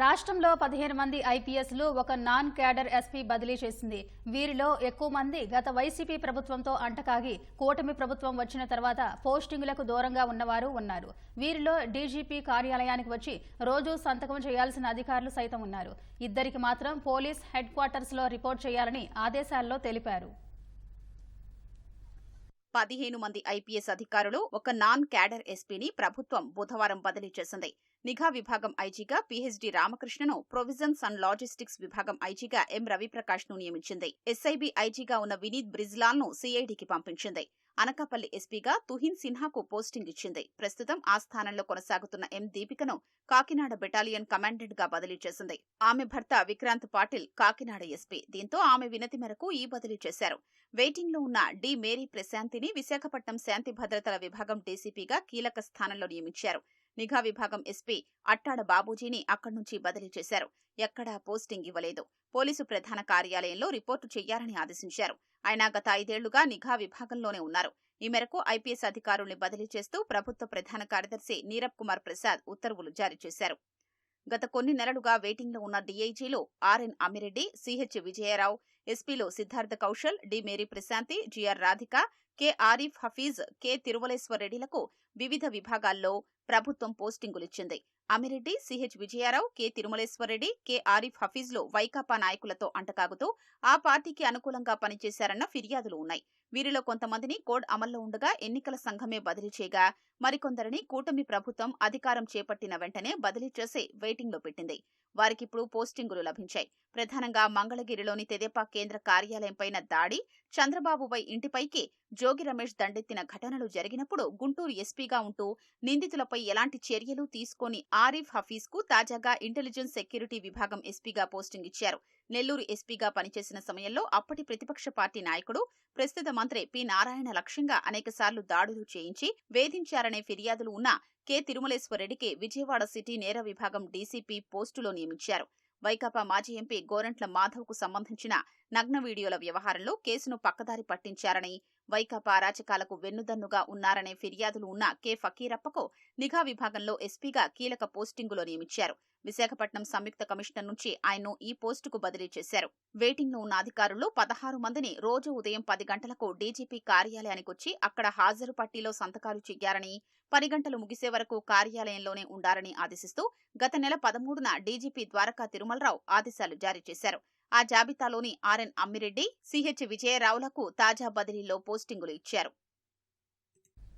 రాష్ట్రంలో పదిహేను మంది ఐపీఎస్లు ఒక నాన్ క్యాడర్ ఎస్పీ బదిలీ చేసింది. వీరిలో ఎక్కువ మంది గత వైసీపీ ప్రభుత్వంతో అంటకాగి కూటమి ప్రభుత్వం వచ్చిన తర్వాత పోస్టింగులకు దూరంగా ఉన్నవారు ఉన్నారు. వీరిలో డీజీపీ కార్యాలయానికి వచ్చి రోజూ సంతకం చేయాల్సిన అధికారులు సైతం ఉన్నారు. ఇద్దరికి మాత్రం పోలీస్ హెడ్ క్వార్టర్స్లో రిపోర్ట్ చేయాలని ఆదేశాల్లో తెలిపారు. పదిహేను మంది ఐపీఎస్ అధికారులు ఒక నాన్ క్యాడర్ ఎస్పీని ప్రభుత్వం బుధవారం బదిలీ చేసింది. నిఘా విభాగం ఐజీగా పీహెచ్డీ రామకృష్ణను ప్రొవిజన్స్ అండ్ లాజిస్టిక్స్ విభాగం ఐజీగా ఎం రవిప్రకాష్ను నియమించింది. ఎస్ఐబి ఐజీగా ఉన్న వినీత్ బ్రిజ్లాల్ను సీఐడీకి పంపించింది. అనకాపల్లి ఎస్పీగా తుహిన్ సిన్హాకు పోస్టింగ్ ఇచ్చింది. ప్రస్తుతం ఆ స్థానంలో కొనసాగుతున్న ఎం దీపికను కాకినాడ బెటాలియన్ కమాండెంట్గా బదిలీ చేసింది. ఆమె భర్త విక్రాంత్ పాటిల్ కాకినాడ ఎస్పీ. దీంతో ఆమె వినతి మేరకు ఈ బదిలీ చేశారు. వెయిటింగ్లో ఉన్న డి మేరీ ప్రశాంతిని విశాఖపట్నం శాంతి భద్రతల విభాగం డీసీపీగా కీలక స్థానంలో నియమించారు. నిఘా విభాగం ఎస్పీ అట్టాడ బాబూజీని అక్కడి నుంచి బదిలీ చేశారు. ఎక్కడా పోస్టింగ్ ఇవ్వలేదు. పోలీసు ప్రధాన కార్యాలయంలో రిపోర్టు చేయాలని ఆదేశించారు. ఆయన గత ఐదేళ్ళుగా నిఘా విభాగంలోనే ఉన్నారు. ఈ మేరకు ఐపీఎస్ అధికారుల్ని బదిలీ చేస్తూ ప్రభుత్వ ప్రధాన కార్యదర్శి నీరబ్ కుమార్ ప్రసాద్ ఉత్తర్వులు జారీ చేశారు. గత కొన్ని నెలలుగా వెయిటింగ్లో ఉన్న డీఐజీలు R N Amireddy C H Vijayarao ఎస్పీలో Siddhartha Kaushal D Mary Prashanthi G R Radhika K Arif Hafeez K తిరుమలేశ్వరరెడ్డిలకు వివిధ విభాగాల్లో ప్రభుత్వం పోస్టింగులిచ్చింది. Amireddy C H Vijayarao K Tirumaleswarareddy K Arif హఫీజ్లు వైకాపా నాయకులతో అంటకాగుతూ ఆ పార్టీకి అనుకూలంగా పనిచేశారన్న ఫిర్యాదులు ఉన్నాయి. వీరిలో కొంతమందిని కోడ్ అమల్లో ఉండగా ఎన్నికల సంఘమే బదిలీ చేయగా మరికొందరిని కూటమి ప్రభుత్వం అధికారం చేపట్టిన వెంటనే బదిలీ చేసి వెయిటింగ్లో పెట్టింది. వారికిప్పుడు పోస్టింగులు లభించాయి. ప్రధానంగా మంగళగిరిలోని తెదేపా కేంద్ర కార్యాలయంపైన దాడి చంద్రబాబుపై ఇంటిపైకి జోగి రమేష్ దండెత్తిన ఘటనలు జరిగినప్పుడు గుంటూరు ఎస్పీగా ఉంటూ నిందితులపై ఎలాంటి చర్యలు తీసుకొని ఆరిఫ్ హఫీజ్కు తాజాగా ఇంటెలిజెన్స్ సెక్యూరిటీ విభాగం ఎస్పీగా పోస్టింగ్ ఇచ్చారు. నెల్లూరు ఎస్పీగా పనిచేసిన సమయంలో అప్పటి ప్రతిపక్ష పార్టీ నాయకుడు ప్రస్తుత మంత్రి పి. నారాయణ లక్ష్యంగా అనేకసార్లు దాడులు చేయించి వేధించారనే ఫిర్యాదులు ఉన్న కె. తిరుమలేశ్వరరెడ్డికి విజయవాడ సిటీ నేర విభాగం డీసీపీ పోస్టులో నియమించారు. వైకాపా మాజీ ఎంపీ గోరంట్ల మాధవ్కు సంబంధించిన నగ్న వీడియోల వ్యవహారంలో కేసును పక్కదారి పట్టించారని వైకాపా అరాచకాలకు వెన్నుదన్నుగా ఉన్నారనే ఫిర్యాదులు ఉన్న కె. ఫకీరప్పకు నిఘా విభాగంలో ఎస్పీగా కీలక పోస్టింగులో నియమించారు. విశాఖపట్నం సంయుక్త కమిషనర్ నుంచి ఆయన్ను ఈ పోస్టుకు బదిలీ చేశారు. వెయిటింగ్లో ఉన్న అధికారులు పదహారు మందిని రోజు ఉదయం పది గంటలకు డీజీపీ కార్యాలయానికి వచ్చి అక్కడ హాజరు పట్టీలో సంతకాలు చెయ్యారని పది గంటలు ముగిసే వరకు కార్యాలయంలోనే ఉండాలని ఆదేశిస్తూ గత నెల పదమూడున డీజీపీ ద్వారకా తిరుమలరావు ఆదేశాలు జారీ చేశారు. ఆ జాబితాలోని ఆర్ఎన్ అమ్మిరెడ్డి సిహెచ్ విజయరావులకు తాజా బదిలీలో పోస్టింగులు ఇచ్చారు.